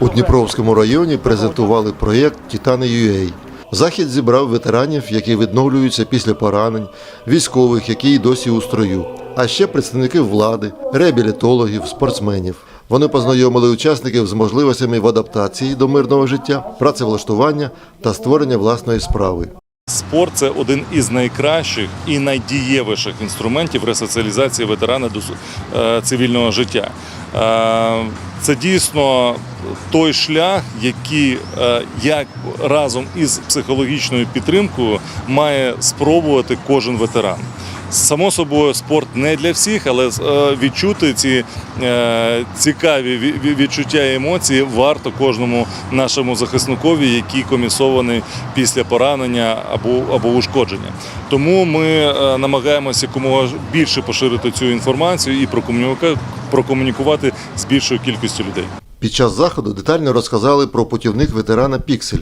У Дніпровському районі презентували проєкт Титани UA. Захід зібрав ветеранів, які відновлюються після поранень, військових, які й досі у строю, а ще представників влади, реабілітологів, спортсменів. Вони познайомили учасників з можливостями в адаптації до мирного життя, працевлаштування та створення власної справи. Спорт це один із найкращих і найдієвіших інструментів ресоціалізації ветерана до е, цивільного життя. Е, Це дійсно той шлях, який е, як разом із психологічною підтримкою має спробувати кожен ветеран. Само собою, спорт не для всіх, але е, відчути ці е, цікаві ві- ві- відчуття і емоції варто кожному нашому захисникові, який комісований після поранення або, або ушкодження. Тому ми е, намагаємося якомога більше поширити цю інформацію і прокомунікувати з більшою кількістю людей. Під час заходу детально розказали про путівник ветерана Піксель.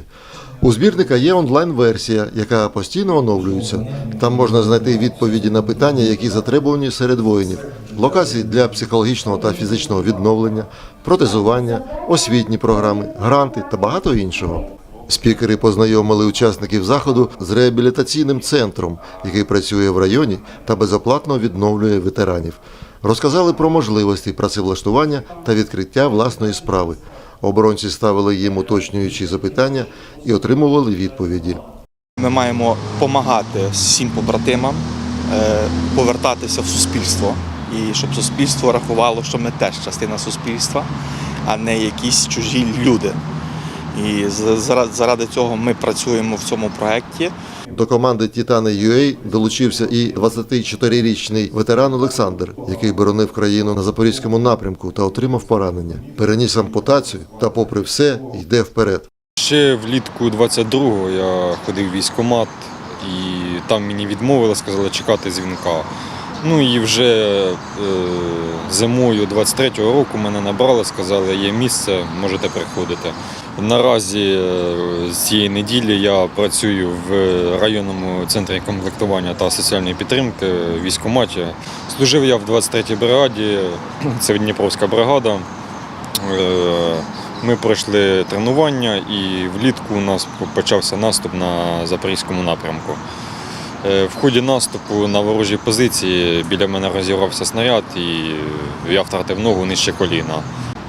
У збірника є онлайн-версія, яка постійно оновлюється. Там можна знайти відповіді на питання, які затребувані серед воїнів, локації для психологічного та фізичного відновлення, протезування, освітні програми, гранти та багато іншого. Спікери познайомили учасників заходу з реабілітаційним центром, який працює в районі та безоплатно відновлює ветеранів. Розказали про можливості працевлаштування та відкриття власної справи. Оборонці ставили їм уточнюючі запитання і отримували відповіді. Ми маємо допомагати всім побратимам е, повертатися в суспільство, і щоб суспільство рахувало, що ми теж частина суспільства, а не якісь чужі люди. І з- заради, заради цього ми працюємо в цьому проєкті. До команди Титани UA долучився і 24-річний ветеран Олександр, який боронив країну на запорізькому напрямку та отримав поранення. Переніс ампутацію та, попри все, йде вперед. Ще влітку 22-го я ходив в військкомат і там мені відмовили, сказали чекати дзвінка. Ну і вже е, зимою 23-го року мене набрали, сказали, є місце, можете приходити. Наразі е, з цієї неділі я працюю в районному центрі комплектування та соціальної підтримки військкоматі. Служив я в 23-й бригаді, це Дніпровська бригада. Е, Ми пройшли тренування і влітку у нас почався наступ на запорізькому напрямку. Е, В ході наступу на ворожій позиції біля мене розірвався снаряд і я втратив ногу нижче коліна.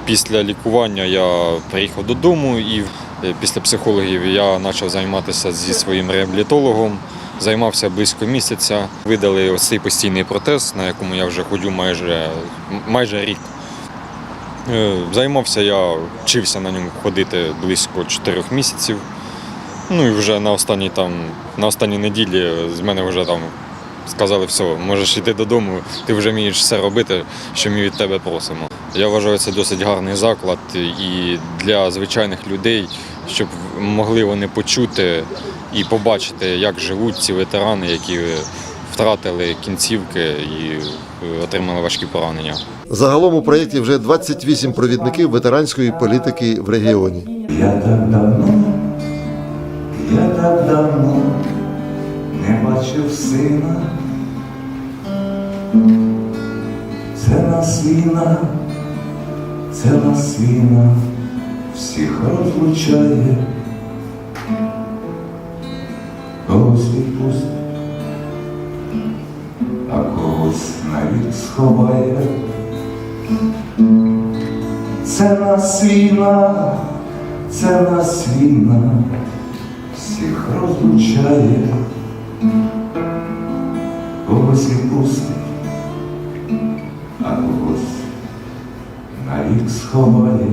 Після лікування я приїхав додому і е, після психологів я почав займатися зі своїм реабілітологом. Займався близько місяця. Видали ось цей постійний протез, на якому я вже ходжу майже, майже рік. Е, Займався я, вчився на ньому ходити близько чотирьох місяців. Ну і вже на останній там, на останній неділі з мене вже там сказали, все, можеш йти додому, ти вже вмієш все робити, що ми від тебе просимо. Я вважаю, це досить гарний заклад і для звичайних людей, щоб могли вони почути і побачити, як живуть ці ветерани, які втратили кінцівки і отримали важкі поранення. Загалом у проєкті вже 28 провідників ветеранської політики в регіоні. Я так давно, я так давно не бачив сина. Це нас війна, це нас війна, всіх розлучає, когось відпустить, а когось навіть сховає. Це нас війна, це нас війна, розлучає, когось відпустить, а когось навік сховає.